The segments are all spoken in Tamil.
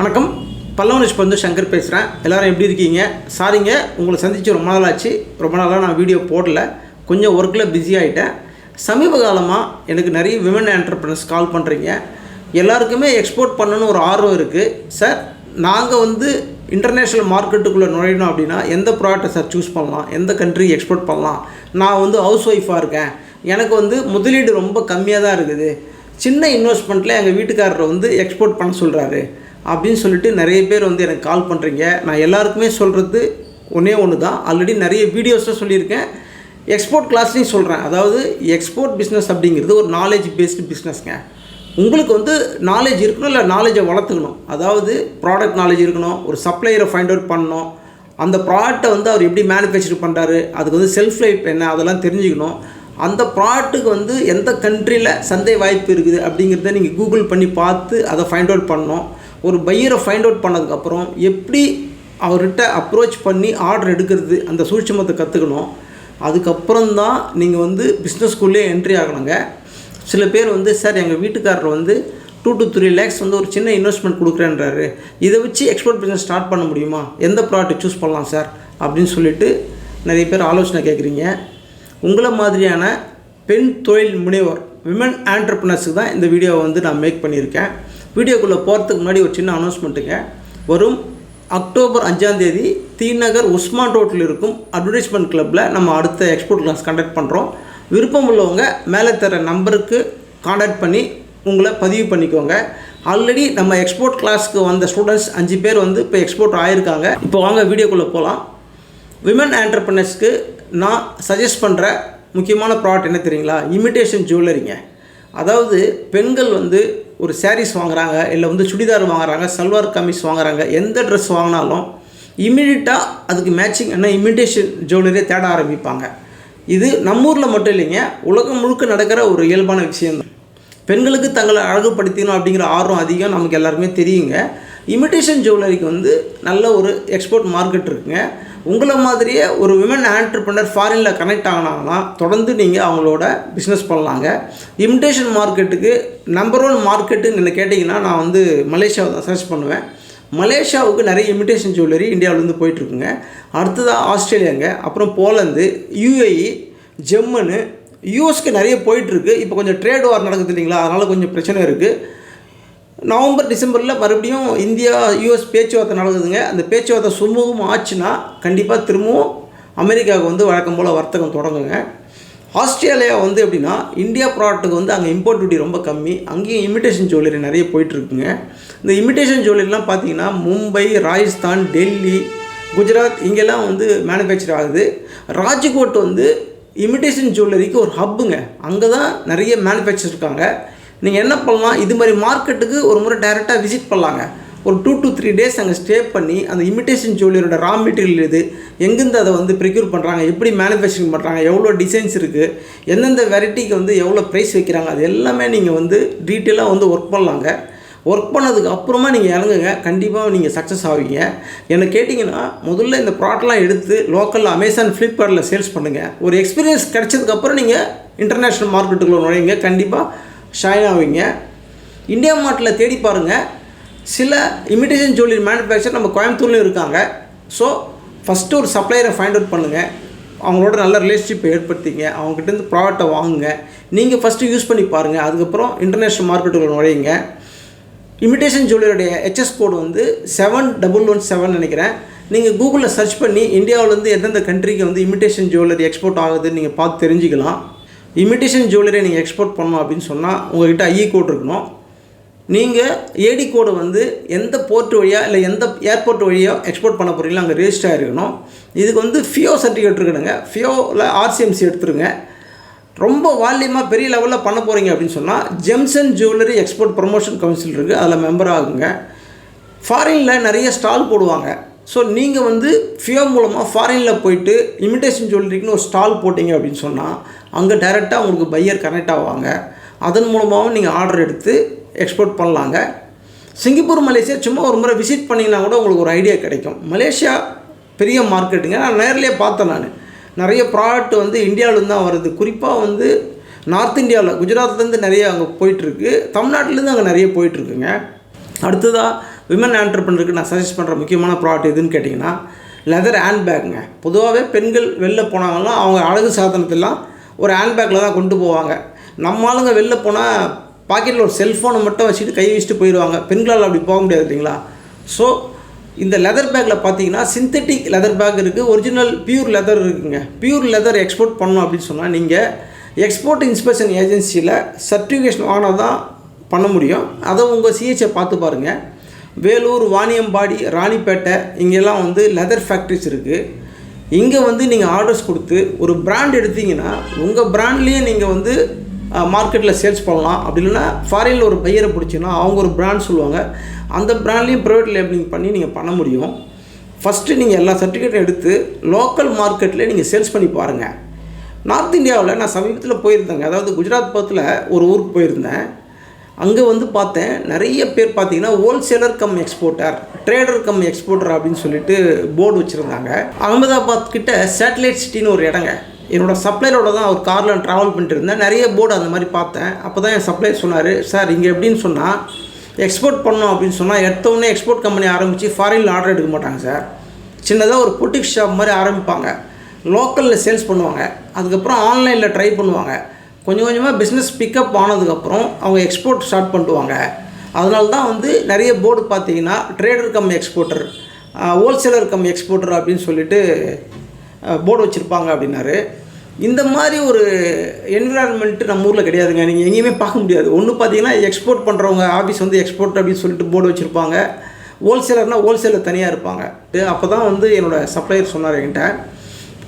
வணக்கம். பல்லவனிஷ் வந்து சங்கர் பேசுகிறேன் எல்லாரும் எப்படி இருக்கீங்க? சாரிங்க உங்களை சந்தித்து ரொம்ப நாள் ஆச்சு ரொம்ப நாளாக நான் வீடியோ போடல. கொஞ்சம் ஒர்க்கில் பிஸி ஆகிட்டேன் சமீப காலமாக எனக்கு நிறைய விமன் என்டர்பிரனர்ஸ் கால் பண்ணுறீங்க எல்லாருக்குமே எக்ஸ்போர்ட் பண்ணணும்னு ஒரு ஆர்வம் இருக்குது சார் நாங்கள் வந்து இன்டர்நேஷ்னல் மார்க்கெட்டுக்குள்ளே நுழையணும் அப்படின்னா எந்த ப்ராடக்ட்டை சார் சூஸ் பண்ணலாம்? எந்த கண்ட்ரி எக்ஸ்போர்ட் பண்ணலாம்? நான் வந்து ஹவுஸ் ஒய்ஃபாக இருக்கேன். எனக்கு வந்து முதலீடு ரொம்ப கம்மியாக தான் இருக்குது. சின்ன இன்வெஸ்ட்மெண்ட்டில் எங்கள் வீட்டுக்காரரை வந்து எக்ஸ்போர்ட் பண்ண சொல்கிறாரு அப்படின்னு சொல்லிட்டு நிறைய பேர் வந்து எனக்கு கால் பண்ணுறீங்க நான் எல்லாருக்குமே சொல்கிறது ஒன்றே ஒன்று தான் ஆல்ரெடி நிறைய வீடியோஸில் சொல்லியிருக்கேன். எக்ஸ்போர்ட் கிளாஸ்லையும் சொல்கிறேன் அதாவது எக்ஸ்போர்ட் பிஸ்னஸ் அப்படிங்கிறது ஒரு நாலேஜ் பேஸ்டு பிஸ்னஸ்ங்க உங்களுக்கு வந்து நாலேஜ் இருக்கணும் இல்லை நாலேஜை வளர்த்துக்கணும். அதாவது ப்ராடக்ட் நாலேஜ் இருக்கணும். ஒரு சப்ளையரை ஃபைண்ட் அவுட் பண்ணணும். அந்த ப்ராடக்ட்டை வந்து அவர் எப்படி மேனுஃபேக்சர் பண்ணுறாரு அதுக்கு வந்து செல்ஃப் லைஃப் என்ன அதெல்லாம் தெரிஞ்சுக்கணும். அந்த ப்ராடக்ட்டுக்கு வந்து எந்த கண்ட்ரியில் சந்தை வாய்ப்பு இருக்குது அப்படிங்கிறத நீங்கள் கூகுள் பண்ணி பார்த்து அதை ஃபைண்ட் அவுட் பண்ணணும். ஒரு பையரை ஃபைண்ட் அவுட் பண்ணதுக்கப்புறம் எப்படி அவர்கிட்ட அப்ரோச் பண்ணி ஆர்டர் எடுக்கிறது அந்த சூட்சமத்தை கற்றுக்கணும் அதுக்கப்புறம் தான் நீங்கள் வந்து பிஸ்னஸ்குள்ளே என்ட்ரி ஆகணுங்க. சில பேர் வந்து சார் எங்கள் வீட்டுக்காரர் வந்து டூ டு த்ரீ லேக்ஸ் வந்து ஒரு சின்ன இன்வெஸ்ட்மெண்ட் கொடுக்குறேன்றாரு. இதை வச்சு எக்ஸ்போர்ட் பிஸ்னஸ் ஸ்டார்ட் பண்ண முடியுமா? எந்த ப்ராடக்ட் சூஸ் பண்ணலாம் சார்? அப்படின்னு சொல்லிட்டு நிறைய பேர் ஆலோசனை கேட்குறீங்க. உங்களை மாதிரியான பெண் தொழில் முனைவோர் விமன் ஆண்டர்பிரினர்ஸுக்கு தான் இந்த வீடியோவை வந்து நான் மேக் பண்ணியிருக்கேன். வீடியோக்குள்ளே போகிறதுக்கு முன்னாடி ஒரு சின்ன அனௌன்ஸ்மெண்ட்டுங்க வரும் அக்டோபர் அஞ்சாம் தேதி தீநகர் உஸ்மான் ரோட்டில் இருக்கும் அட்வர்டைஸ்மெண்ட் கிளப்பில் நம்ம அடுத்த எக்ஸ்போர்ட் கிளாஸ் கண்டக்ட் பண்ணுறோம் விருப்பம் உள்ளவங்க மேலே தர நம்பருக்கு காண்டாக்ட் பண்ணி உங்களை பதிவு பண்ணிக்கோங்க. ஆல்ரெடி நம்ம எக்ஸ்போர்ட் கிளாஸ்க்கு வந்த ஸ்டூடெண்ட்ஸ் அஞ்சு பேர் வந்து இப்போ எக்ஸ்போர்ட் ஆகியிருக்காங்க இப்போ வாங்க வீடியோக்குள்ளே போகலாம் விமன் ஆண்டர்பிரினர்ஸ்க்கு நான் சஜஸ்ட் பண்ணுற முக்கியமான ப்ராடக்ட் என்ன தெரியுங்களா? இமிட்டேஷன் ஜுவல்லரிங்க அதாவது பெண்கள் வந்து ஒரு சாரீஸ் வாங்குகிறாங்க இல்லை வந்து சுடிதார் வாங்குறாங்க சல்வார் கமிஸ் வாங்குறாங்க எந்த ட்ரெஸ் வாங்கினாலும் இமீடியட்டாக அதுக்கு மேட்சிங் என்ன இமிட்டேஷன் ஜுவல்லரியை தேட ஆரம்பிப்பாங்க. இது நம்ம ஊரில் மட்டும் இல்லைங்க உலகம் முழுக்க நடக்கிற ஒரு இயல்பான விஷயம் பெண்களுக்கு தங்களை அழகுபடுத்தணும் அப்படிங்கிற ஆர்வம் அதிகம் நமக்கு எல்லாருமே தெரியுங்க. இமிட்டேஷன் ஜுவல்லரிக்கு வந்து நல்ல ஒரு எக்ஸ்போர்ட் மார்க்கெட் இருக்குங்க. உங்களை மாதிரியே ஒரு விமன் ஆண்டர்பிரினர் ஃபாரினில் கனெக்ட் ஆகினாங்கன்னா தொடர்ந்து நீங்கள் அவங்களோட பிஸ்னஸ் பண்ணலாங்க. இமிட்டேஷன் மார்க்கெட்டுக்கு நம்பர் ஒன் மார்க்கெட்டுன்னு என்ன கேட்டிங்கன்னா நான் வந்து மலேசியாவை தான் சர்ச் பண்ணுவேன். மலேசியாவுக்கு நிறைய இமிட்டேஷன் ஜுவல்லரி இந்தியாவிலேருந்து போயிட்டுருக்குங்க. அடுத்ததாக ஆஸ்திரேலியாங்க. அப்புறம் போலந்து யூஏஇ ஜெம்மனு யூஎஸ்க்கு நிறைய போயிட்டுருக்கு. இப்போ கொஞ்சம் ட்ரேட் வார் நடக்குது இல்லைங்களா? அதனால் கொஞ்சம் பிரச்சனை இருக்குது நவம்பர் டிசம்பரில் மறுபடியும் இந்தியா யூஎஸ் பேச்சுவார்த்தை நடக்குதுங்க. அந்த பேச்சுவார்த்தை சுமூகம் ஆச்சுன்னா கண்டிப்பாக திரும்பவும் அமெரிக்காவுக்கு வந்து வழக்கம் போல் வர்த்தகம் தொடங்குங்க. ஆஸ்திரேலியா வந்து எப்படின்னா இந்தியா ப்ராடக்ட்டுக்கு வந்து அங்கே இம்போர்ட் டியூட்டி ரொம்ப கம்மி. அங்கேயும் இமிட்டேஷன் ஜுவல்லரி நிறைய போயிட்டுருக்குங்க. இந்த இமிட்டேஷன் ஜுவல்லரிலாம் பார்த்தீங்கன்னா மும்பை ராஜஸ்தான் டெல்லி குஜராத் இங்கெல்லாம் வந்து மேனுஃபேக்சர் ஆகுது. ராஜ்கோட் வந்து இமிட்டேஷன் ஜுவல்லரிக்கு ஒரு ஹப்புங்க அங்கே தான் நிறைய மேனுஃபேக்சர் இருக்காங்க. நீங்கள் என்ன பண்ணலாம்? இது மாதிரி மார்க்கெட்டுக்கு ஒரு முறை டைரெக்டாக விசிட் பண்ணலாங்க. ஒரு டூ டு த்ரீ டேஸ் அங்கே ஸ்டே பண்ணி அந்த இமிட்டேஷன் ஜுவல்லரியோட ரா மெட்டீரியல் இது எங்கேருந்து அதை வந்து ப்ரிக்யூர் பண்ணுறாங்க எப்படி மேனுஃபேக்சரிங் பண்ணுறாங்க எவ்வளோ டிசைன்ஸ் இருக்குது எந்தெந்த வெரைட்டிக்கு வந்து எவ்வளோ ப்ரைஸ் வைக்கிறாங்க அது எல்லாமே நீங்கள் வந்து டீட்டெயிலாக வந்து ஒர்க் பண்ணலாங்க. ஒர்க் பண்ணதுக்கு அப்புறமா நீங்கள் இறங்குங்க. கண்டிப்பாக நீங்கள் சக்ஸஸ் ஆவீங்க. என்னை கேட்டிங்கன்னா முதல்ல இந்த ப்ராடக்ட்லாம் எடுத்து லோக்கலில் அமேசான் ஃப்ளிப்கார்ட்டில் சேல்ஸ் பண்ணுங்கள் ஒரு எக்ஸ்பீரியன்ஸ் கிடைச்சதுக்கப்புறம் நீங்கள் இன்டர்நேஷ்னல் மார்க்கெட்டுக்குள்ளே நுழையுங்க. கண்டிப்பாக ஷைன் ஆவீங்க. இந்தியா மார்ட்டில் தேடி பாருங்கள் சில இமிட்டேஷன் ஜுவல்லரி மேனுஃபேக்சர் நம்ம கோயம்புத்தூர்லேயும் இருக்காங்க. ஸோ ஃபஸ்ட்டு ஒரு சப்ளையரை ஃபைண்ட் அவுட் பண்ணுங்கள் அவங்களோட நல்ல ரிலேஷன்ஷிப் ஏற்படுத்திங்க. அவங்ககிட்டருந்து ப்ராடக்ட்டை வாங்குங்க. நீங்கள் ஃபஸ்ட்டு யூஸ் பண்ணி பாருங்கள் அதுக்கப்புறம் இன்டர்நேஷ்னல் மார்க்கெட்டுக்குள்ள நுழையுங்க. இமிட்டேஷன் ஜுவல்லரியோடைய ஹெச்எஸ் கோடு வந்து செவன் டபுள் ஒன் செவன் நினைக்கிறேன். நீங்கள் கூகுளில் சர்ச் பண்ணி இந்தியாவிலேருந்து எந்தெந்த கண்ட்ரிக்கு வந்து இமிட்டேஷன் ஜுவல்லரி எக்ஸ்போர்ட் ஆகுதுன்னு நீங்கள் பார்த்து தெரிஞ்சுக்கலாம். இமிட்டேஷன் ஜுவல்லரியை நீங்கள் எக்ஸ்போர்ட் பண்ணணும் அப்படின்னு சொன்னால் உங்கள்கிட்ட ஐஇ கோட் இருக்கணும். நீங்கள் ஏடி கோடு வந்து எந்த போர்ட் வழியாக இல்லை எந்த ஏர்போர்ட் வழியாக எக்ஸ்போர்ட் பண்ண போகிறீங்களோ அங்கே ரெஜிஸ்டர் ஆகிருக்கணும் இதுக்கு வந்து ஃபியோ சர்டிஃபிகேட் இருக்கணுங்க. ஃபியோவில் ஆர்சிஎம்சி எடுத்துருங்க. ரொம்ப வால்யூமாக பெரிய லெவலில் பண்ண போகிறீங்க அப்படின்னு சொன்னால் gem and jewellery export promotion council இருக்குது அதில் மெம்பர் ஆகுங்க. ஃபாரினில் நிறைய ஸ்டால் போடுவாங்க. ஸோ நீங்கள் வந்து ஃபியோ மூலமாக ஃபாரினில் போயிட்டு இமிட்டேஷன் ஜுவல்லரிக்குன்னு ஒரு ஸ்டால் போட்டிங்க அப்படின்னு சொன்னால் அங்கே டைரெக்டாக உங்களுக்கு பையர் கனெக்ட் ஆவாங்க. அதன் மூலமாகவும் நீங்கள் ஆர்டர் எடுத்து எக்ஸ்போர்ட் பண்ணலாங்க. சிங்கப்பூர் மலேசியா சும்மா ஒரு முறை விசிட் பண்ணிங்கன்னா கூட உங்களுக்கு ஒரு ஐடியா கிடைக்கும். மலேசியா பெரிய மார்க்கெட்டுங்க நான் நேர்லேயே பார்த்தேன் நான். நிறைய ப்ராடக்ட் வந்து இந்தியாவிலேருந்து தான் வருது. குறிப்பாக வந்து நார்த் இந்தியாவில் குஜராத்லேருந்து நிறைய அங்கே போயிட்டுருக்கு. தமிழ்நாட்டிலேருந்து அங்கே நிறைய போயிட்டுருக்குங்க. அடுத்ததாக விமன் ஆண்டர்பனருக்கு நான் சஜஸ்ட் பண்ணுற முக்கியமான ப்ராடக்ட் எதுன்னு கேட்டிங்கன்னா லெதர் ஹேண்ட் பேக்குங்க பொதுவாகவே பெண்கள் வெளில போனாங்கன்னா அவங்க அழகு சாதனத்தெல்லாம் ஒரு ஹேண்ட் பேக்கில் தான் கொண்டு போவாங்க. நம்ம ஆளுங்க வெளில போனால் பாக்கெட்டில் ஒரு செல்ஃபோனை மட்டும் வச்சுட்டு கை வச்சுட்டு போயிடுவாங்க பெண்களால் அப்படி போக முடியாது இல்லைங்களா? ஸோ இந்த லெதர் பேக்கில் பார்த்தீங்கன்னா சிந்தட்டிக் லெதர் பேக் இருக்குது ஒரிஜினல் பியூர் லெதர் இருக்குங்க. பியூர் லெதர் எக்ஸ்போர்ட் பண்ணோம் அப்படின்னு சொன்னால் நீங்கள் எக்ஸ்போர்ட் இன்ஸ்பெக்ஷன் ஏஜென்சியில் சர்டிஃபிகேஷன் வாங்கினா தான் பண்ண முடியும். அதை உங்கள் சிஹெச்சை பார்த்து பாருங்கள் வேலூர் வாணியம்பாடி ராணிப்பேட்டை இங்கெல்லாம் வந்து லெதர் ஃபேக்ட்ரிஸ் இருக்குது இங்கே வந்து நீங்கள் ஆர்டர்ஸ் கொடுத்து ஒரு பிராண்ட் எடுத்தீங்கன்னா உங்கள் பிராண்ட்லேயே நீங்கள் வந்து மார்க்கெட்டில் சேல்ஸ் பண்ணலாம். அப்படி இல்லைன்னா ஃபாரினில் ஒரு பையரை பிடிச்சிங்கன்னா அவங்க ஒரு பிராண்ட் சொல்லுவாங்க. அந்த பிராண்ட்லேயும் ப்ரைவேட் லேபிளிங் பண்ணி நீங்கள் பண்ண முடியும். ஃபஸ்ட்டு நீங்கள் எல்லா சர்டிஃபிகேட்டும் எடுத்து லோக்கல் மார்க்கெட்டில் நீங்கள் சேல்ஸ் பண்ணி பாருங்கள் நார்த் இந்தியாவில் நான் சமீபத்தில் போயிருந்தேங்க. அதாவது குஜராத் பக்கத்தில் ஒரு ஊருக்கு போயிருந்தேன். அங்கே வந்து பார்த்தேன் நிறைய பேர் பார்த்தீங்கன்னா wholesaler cum exporter trader cum exporter அப்படின்னு சொல்லிட்டு போர்டு வச்சுருந்தாங்க. அகமதாபாத் கிட்ட சேட்டலைட் சிட்டின்னு ஒரு இடங்க. என்னோட சப்ளையரோட தான் அவர் காரில் ட்ராவல் பண்ணிட்டு இருந்தேன். நிறைய போர்டு அந்த மாதிரி பார்த்தேன். அப்போ தான் என் சப்ளையர் சொன்னார் சார் இங்கே எப்படின்னு சொன்னால் எக்ஸ்போர்ட் பண்ணோம் அப்படின்னு சொன்னால் எடுத்தோடனே எக்ஸ்போர்ட் கம்பெனி ஆரம்பித்து ஃபாரினில் ஆர்டர் எடுக்க மாட்டாங்க சார் சின்னதாக ஒரு பொட்டிக் ஷாப் மாதிரி ஆரம்பிப்பாங்க. லோக்கலில் சேல்ஸ் பண்ணுவாங்க. அதுக்கப்புறம் ஆன்லைனில் ட்ரை பண்ணுவாங்க. கொஞ்சம் கொஞ்சமாக பிஸ்னஸ் பிக்கப் ஆனதுக்கப்புறம் அவங்க எக்ஸ்போர்ட் ஸ்டார்ட் பண்ணுவாங்க அதனால தான் வந்து நிறைய போர்டு பார்த்தீங்கன்னா trader cum exporter wholesaler cum exporter அப்படின்னு சொல்லிட்டு போர்டு வச்சுருப்பாங்க அப்படின்னாரு. இந்த மாதிரி ஒரு என்விரான்மெண்ட்டு நம்ம ஊரில் கிடையாதுங்க. நீங்கள் எங்கேயுமே பார்க்க முடியாது. ஒன்று பார்த்தீங்கன்னா எக்ஸ்போர்ட் பண்ணுறவங்க ஆஃபீஸ் வந்து எக்ஸ்போர்ட் அப்படின்னு சொல்லிட்டு போர்டு வச்சுருப்பாங்க. ஹோல்சேலர்னால் ஹோல்சேலர் தனியாக இருப்பாங்க. அப்போ தான் வந்து என்னோடய சப்ளையர் சொன்னார் என்கிட்ட.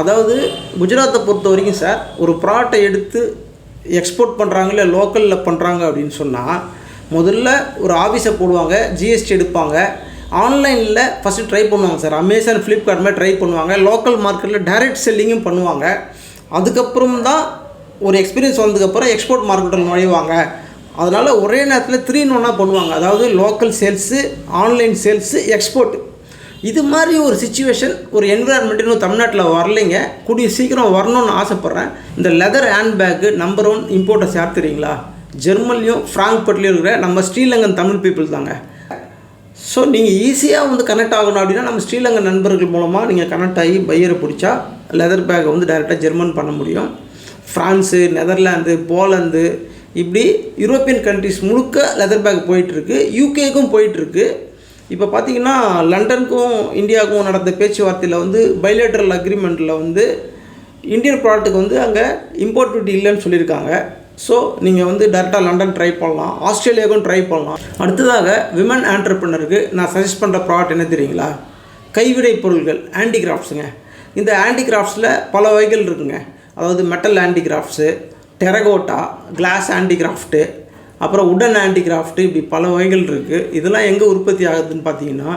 அதாவது குஜராத்தை பொறுத்த வரைக்கும் சார் ஒரு ப்ராடக்டை எடுத்து எக்ஸ்போர்ட் பண்ணுறாங்க இல்லை லோக்கலில் பண்ணுறாங்க அப்படின்னு சொன்னால் முதல்ல ஒரு ஆஃபீஸை போடுவாங்க ஜிஎஸ்டி எடுப்பாங்க. ஆன்லைனில் ஃபஸ்ட்டு ட்ரை பண்ணுவாங்க சார் அமேசான் ஃப்ளிப்கார்ட் மாதிரி ட்ரை பண்ணுவாங்க. லோக்கல் மார்க்கெட்டில் டைரக்ட் செல்லிங்கும் பண்ணுவாங்க. அதுக்கப்புறம் தான் ஒரு எக்ஸ்பீரியன்ஸ் வந்ததுக்கப்புறம் எக்ஸ்போர்ட் மார்க்கெட்டில் நுழைவாங்க. அதனால் ஒரே நேரத்தில் த்ரீ ஒன்றா பண்ணுவாங்க. அதாவது local sales online sales export இது மாதிரி ஒரு சுச்சுவேஷன் ஒரு என்விரான்மெண்ட் இன்னும் தமிழ்நாட்டில் வரலைங்க. கூடிய சீக்கிரம் வரணும்னு ஆசைப்பட்றேன். இந்த leather hand bag number one importers யார் தெரியுங்களா? ஜெர்மன்லேயும் ஃப்ராங்க்பர்ட்லேயும் இருக்கிற நம்ம ஸ்ரீலங்கன் தமிழ் பீப்புள் தாங்க. ஸோ நீங்கள் ஈஸியாக வந்து கனெக்ட் ஆகணும் அப்படின்னா நம்ம ஸ்ரீலங்கன் நண்பர்கள் மூலமாக நீங்கள் கனெக்ட் ஆகி பையரை பிடிச்சா லெதர் பேக்கை வந்து டைரெக்டாக ஜெர்மன் பண்ண முடியும். ஃப்ரான்ஸு நெதர்லாந்து போலந்து இப்படி யூரோப்பியன் கண்ட்ரிஸ் முழுக்க லெதர் பேக் போயிட்டுருக்கு யூகேக்கும் போயிட்டுருக்கு இப்போ பார்த்தீங்கன்னா லண்டனுக்கும் இந்தியாவுக்கும் நடந்த பேச்சுவார்த்தையில் வந்து பைலேட்ரல் அக்ரிமெண்ட்டில் வந்து இந்தியன் ப்ராடக்ட்டுக்கு வந்து அங்கே இம்போர்ட் டியூட்டி இல்லைன்னு சொல்லியிருக்காங்க. ஸோ நீங்கள் வந்து டேரெக்டாக லண்டன் ட்ரை பண்ணலாம். ஆஸ்திரேலியாவுக்கும் ட்ரை பண்ணலாம். அடுத்ததாக விமன் ஆண்டர்பிரினருக்கு நான் சஜஸ்ட் பண்ணுற ப்ராடக்ட் என்ன தெரியுங்களா? கைவிடை பொருள்கள் ஹேண்டிகிராஃப்ட்ஸுங்க இந்த ஹேண்டிகிராஃப்ட்ஸில் பல வகைகள் இருக்குங்க. அதாவது metal handicrafts terracotta glass handicraft அப்புறம் உடன் ஹேண்டிகிராஃப்ட்டு இப்படி பல வகைகள் இருக்குது இதெல்லாம் எங்கே உற்பத்தி ஆகுதுன்னு பார்த்தீங்கன்னா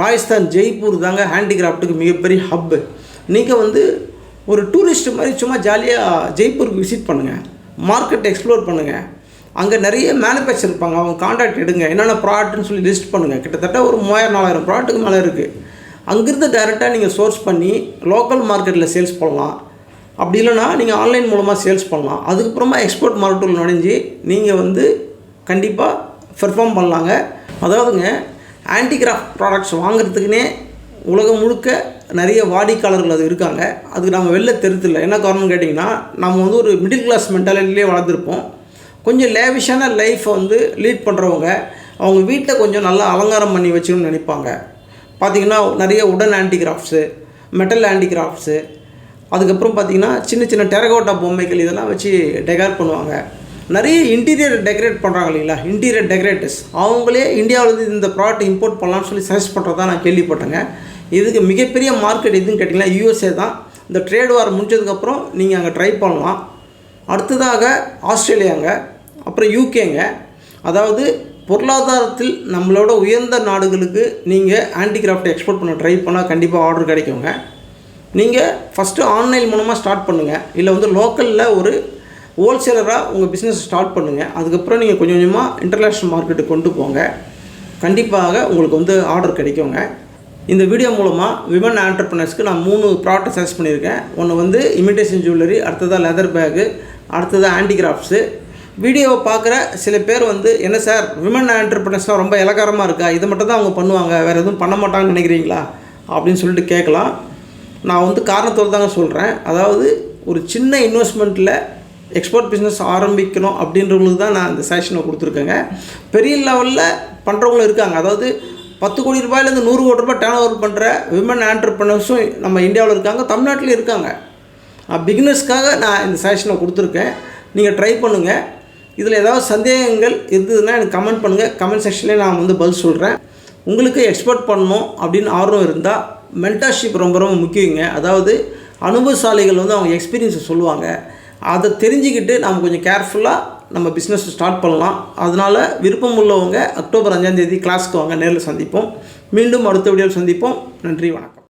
ராஜஸ்தான் ஜெய்ப்பூர் தாங்க ஹேண்டிகிராஃப்ட்டுக்கு மிகப்பெரிய ஹப்பு. நீங்கள் வந்து ஒரு டூரிஸ்ட் மாதிரி சும்மா ஜாலியாக ஜெய்ப்பூருக்கு விசிட் பண்ணுங்கள் மார்க்கெட் எக்ஸ்ப்ளோர் பண்ணுங்கள் அங்கே நிறைய மேனுஃபேக்சர் இருப்பாங்க. அவங்க காண்டாக்ட் எடுங்க. என்னென்ன ப்ராடக்ட்னு சொல்லி லிஸ்ட் பண்ணுங்கள் கிட்டத்தட்ட ஒரு மூவாயிரம் நாலாயிரம் ப்ராடக்ட்டுக்கு மேலே இருக்குது அங்கேருந்து டேரெக்டாக நீங்கள் சோர்ஸ் பண்ணி லோக்கல் மார்க்கெட்டில் சேல்ஸ் பண்ணலாம். அப்படி இல்லைனா நீங்கள் ஆன்லைன் மூலமாக சேல்ஸ் பண்ணலாம். அதுக்கப்புறமா எக்ஸ்போர்ட் மார்க்கெட்டில் நுழைஞ்சி நீங்கள் வந்து கண்டிப்பாக பெர்ஃபார்ம் பண்ணலாங்க. அதாவதுங்க ஆன்டிகிராஃப்ட் ப்ராடக்ட்ஸ் வாங்குறதுக்குனே உலகம் முழுக்க நிறைய வாடிக்கையாளர்கள் அது இருக்காங்க. அதுக்கு நம்ம வெளில தெரிஞ்சில்ல என்ன காரணம்னு கேட்டிங்கன்னா நம்ம வந்து ஒரு மிடில் கிளாஸ் மென்டாலிட்டிலே வளர்ந்துருப்போம். கொஞ்சம் லேவிஷான லைஃப்பை வந்து லீட் பண்ணுறவங்க அவங்க வீட்டில் கொஞ்சம் நல்லா அலங்காரம் பண்ணி வச்சுக்கணும்னு நினைப்பாங்க. பார்த்திங்கன்னா நிறைய உடன் ஹேண்டிகிராஃப்ட்ஸு மெட்டல் ஹேண்டிகிராஃப்ட்ஸு அதுக்கப்புறம் பார்த்திங்கன்னா சின்ன சின்ன டெரகோட்டா பொம்மைகள் இதெல்லாம் வச்சு டெக்கரேட் பண்ணுவாங்க. நிறைய இன்டீரியர் டெக்கரேட் பண்ணுறாங்க இல்லைங்களா? இன்டீரியர் டெக்கரேட்டர்ஸ் அவங்களே இந்தியாவிலேருந்து இந்த ப்ராடக்ட் இம்போர்ட் பண்ணலாம்னு சொல்லி சஜஸ்ட் பண்ணுறதா நான் கேள்விப்பட்டேங்க. இதுக்கு மிகப்பெரிய மார்க்கெட் எதுன்னு கேட்டிங்கன்னா யூஎஸ்ஏ தான். இந்த ட்ரேட் வார் முடிஞ்சதுக்கப்புறம் நீங்கள் அங்கே ட்ரை பண்ணலாம். அடுத்ததாக ஆஸ்திரேலியாங்க. அப்புறம் யூகேங்க அதாவது பொருளாதாரத்தில் நம்மளோட உயர்ந்த நாடுகளுக்கு நீங்கள் ஹேண்டிகிராஃப்ட் எக்ஸ்போர்ட் பண்ண ட்ரை பண்ணால் கண்டிப்பாக ஆர்டர் கிடைக்குங்க. நீங்கள் ஃபஸ்ட்டு ஆன்லைன் மூலமாக ஸ்டார்ட் பண்ணுங்கள் இல்லை வந்து லோக்கலில் ஒரு ஹோல்சேலராக உங்கள் பிஸ்னஸ் ஸ்டார்ட் பண்ணுங்கள் அதுக்கப்புறம் நீங்கள் கொஞ்சம் கொஞ்சமாக இன்டர்நேஷ்னல் மார்க்கெட்டுக்கு கொண்டு போங்க. கண்டிப்பாக உங்களுக்கு வந்து ஆர்டர் கிடைக்குங்க. இந்த வீடியோ மூலமாக விமன் ஆண்டர்பிரினர்ஸ்க்கு நான் மூணு ப்ராடக்ட் சஜஸ்ட் பண்ணியிருக்கேன். ஒன்று வந்து இமிடேஷன் ஜுவல்லரி அடுத்ததாக லெதர் பேகு அடுத்ததாக ஹேண்டிகிராஃப்ட்ஸு வீடியோவை பார்க்குற சில பேர் வந்து என்ன சார் விமன் ஆண்டர்பிரினர்ஸ்லாம் ரொம்ப இலக்காரமாக இருக்கா? இதை மட்டும் தான் அவங்க பண்ணுவாங்க. வேறு எதுவும் பண்ண மாட்டாங்கன்னு நினைக்கிறீங்களா? அப்படின்னு சொல்லிட்டு கேட்கலாம். நான் வந்து காரணத்தோடு தாங்க சொல்கிறேன் அதாவது ஒரு சின்ன இன்வெஸ்ட்மெண்ட்டில் எக்ஸ்போர்ட் பிஸ்னஸ் ஆரம்பிக்கணும் அப்படின்றவங்களுக்கு தான் நான் இந்த செஷனை கொடுத்துருக்கேங்க. பெரிய லெவலில் பண்ணுறவங்களும் இருக்காங்க. அதாவது பத்து கோடி ரூபாயிலேருந்து நூறு கோடி ரூபாய் டேர்ன் ஓவர் பண்ணுற விமன் ஆண்டர்பிரினர்ஸும் நம்ம இந்தியாவில் இருக்காங்க தமிழ்நாட்டிலையும் இருக்காங்க. பிகினர்ஸ்க்காக நான் இந்த சஜஷனை கொடுத்துருக்கேன். நீங்கள் ட்ரை பண்ணுங்கள் இதில் ஏதாவது சந்தேகங்கள் இருந்ததுன்னா எனக்கு கமெண்ட் பண்ணுங்கள் கமெண்ட் செக்ஷன்லேயே நான் வந்து பதில் சொல்கிறேன் உங்களுக்கு எக்ஸ்போர்ட் பண்ணணும் அப்படின்னு ஆர்வம் இருந்தால் மென்டர்ஷிப் ரொம்ப ரொம்ப முக்கியங்க. அதாவது அனுபவசாலிகள் வந்து அவங்க எக்ஸ்பீரியன்ஸை சொல்லுவாங்க. அதை தெரிஞ்சுக்கிட்டு நம்ம கொஞ்சம் கேர்ஃபுல்லாக நம்ம பிஸ்னஸ் ஸ்டார்ட் பண்ணலாம். அதனால் விருப்பம் உள்ளவங்க அக்டோபர் அஞ்சாந்தேதி கிளாஸ்க்கு வாங்க. நேரில் சந்திப்போம். மீண்டும் அடுத்த வீடியோவில் சந்திப்போம். நன்றி வணக்கம்.